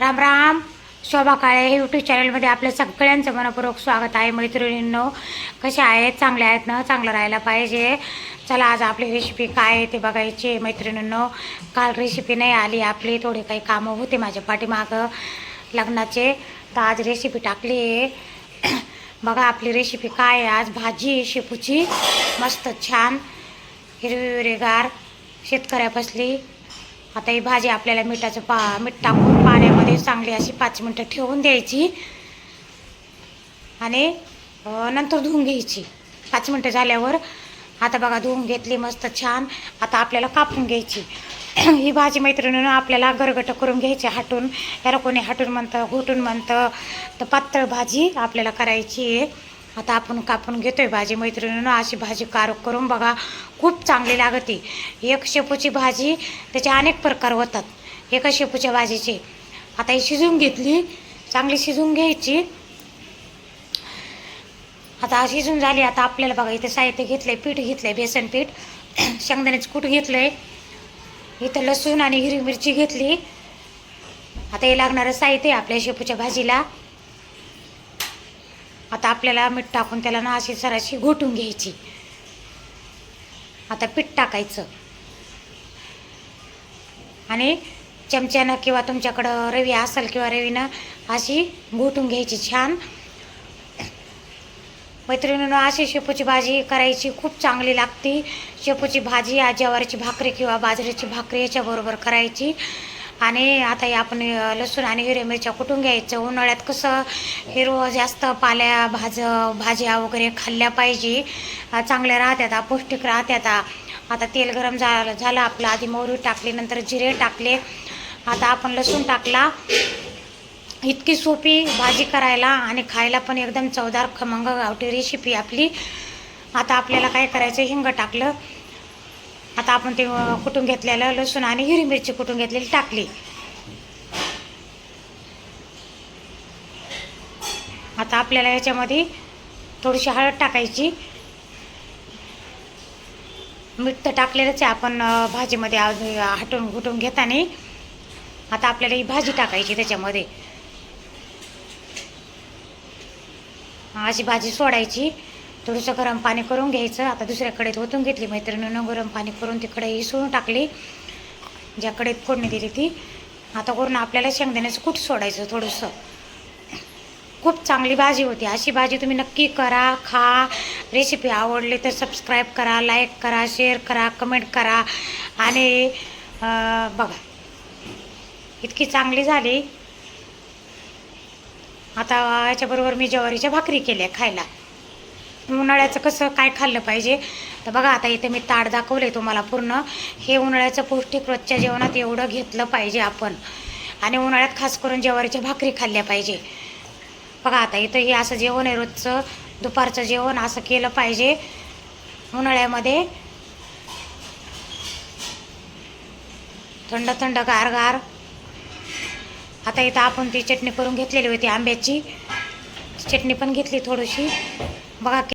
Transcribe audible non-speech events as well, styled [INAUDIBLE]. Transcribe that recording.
राम राम. शोभा काळे हे यूट्यूब चॅनलमध्ये आपल्या सगळ्यांचं मनपूर्वक स्वागत आहे. मैत्रिणींनो कसे आहेत? चांगले आहेत ना? चांगलं राहायला पाहिजे. चला आज आपली रेसिपी काय आहे ते बघायची मैत्रिणींनो. काल रेसिपी नाही आली आपली थोडी काही कामं होते माझ्या पाठीमागं लग्नाचे. तर आज रेसिपी टाकली आहे. [CLEARS THROAT] बघा आपली रेसिपी काय आहे. आज भाजी शेपूची. मस्त छान. हिरवी हिरवीगार शेतकऱ्यापासली आता ही भाजी आपल्याला मिठाचं पा मीठ टाकून पाण्यामध्ये चांगली अशी पाच मिनटं ठेवून द्यायची. आणि नंतर धुवून घ्यायची. पाच मिनटं झाल्यावर आता बघा धुवून घेतली मस्त छान. आता आपल्याला कापून घ्यायची. [CLEARS THROAT] ही भाजी मैत्रिणीनं आपल्याला गरगटं करून घ्यायची हाटून. याला कोणी हाटून म्हणतं घोटून म्हणतं तर पातळ भाजी आपल्याला करायची आहे. आता आपण कापून घेतोय भाजी मैत्रिणीनं अशी भाजी कारक करून बघा खूप चांगली लागते. एक शेपूची भाजी त्याचे अनेक प्रकार होतात. एका शेपूच्या भाजीचे. आता ही शिजवून घेतली. चांगली शिजवून घ्यायची. आता शिजून झाली. आता आपल्याला बघा इथे साहित्य घेतलंय पीठ घेतलंय बेसन पीठ. [CLEARS THROAT] शेंगदाण्याचं कूट घेतलंय. इथं लसूण आणि हिरवी मिरची घेतली. आता हे लागणारं साहित्य आपल्या शेपूच्या भाजीला. आता आपल्याला मीठ टाकून त्याला ना अशी सराशी घोटून घ्यायची. आता पीठ टाकायचं. आणि चमच्यानं किंवा तुमच्याकडं रवी असेल किंवा रवीनं अशी घोटून घ्यायची छान. मैत्रिणीनं अशी शेपूची भाजी करायची खूप चांगली लागते. शेपूची भाजी या ज्वारीची भाकरी किंवा बाजरीची भाकरी याच्याबरोबर करायची. आणि आता हे आपण लसूण आणि हिरव्या मिरच्या कुठून घ्यायचं? उन्हाळ्यात कसं हिरवं जास्त पाल्या भाज भाज्या वगैरे खाल्ल्या पाहिजे. चांगल्या राहत्यात पौष्टिक राहत्यात. आता तेल गरम झालं झालं आपलं आधी मोहरी टाकली नंतर जिरे टाकले. आता आपण लसूण टाकला. इतकी सोपी भाजी करायला आणि खायला पण एकदम चवदार खमंग गावठी रेसिपी आपली. आता आपल्याला काय करायचं? हिंग टाकलं. आता आपण ते कुटून घेतलेलं लसूण आणि हिरवी मिरची कुटून घेतलेली टाकली. आता आपल्याला याच्यामध्ये थोडीशी हळद टाकायची. मीठ तर टाकलेलंच आहे आपण भाजीमध्ये हटून घुटून घेताना. आता आपल्याला ही भाजी टाकायची त्याच्यामध्ये. अशी भाजी सोडायची. थोडंसं गरम पाणी करून घ्यायचं. आता दुसऱ्या कढईत ओतून घेतली. मैत्रिणीनं गरम पाणी करून ती कढई टाकली. ज्या फोडणी दिली ती. आता करून आपल्याला शेंगदाण्याचं कूट सोडायचं थोडंसं. खूप चांगली भाजी होती. अशी भाजी तुम्ही नक्की करा खा. रेसिपी आवडली तर सबस्क्राईब करा लाईक करा शेअर करा कमेंट करा. आणि बघा. इतकी चांगली झाली. आता याच्याबरोबर मी ज्वारीच्या भाकरी केल्या खायला. उन्हाळ्याचं कसं काय खाल्लं पाहिजे? तर बघा आता इथे मी ताट दाखवले तुम्हाला पूर्ण. हे उन्हाळ्याचं पौष्टिक रोजच्या जेवणात एवढं घेतलं पाहिजे आपण. आणि उन्हाळ्यात खास करून ज्वारीच्या भाकरी खाल्ल्या पाहिजे. बघा आता इथं हे असं जेवण आहे रोजचं. दुपारचं जेवण असं केलं पाहिजे. उन्हाळ्यामध्ये थंड थंड गार गार. आता इथं आपण ती चटणी करून घेतलेली होती आंब्याची. चटणी पण घेतली थोडीशी. बघा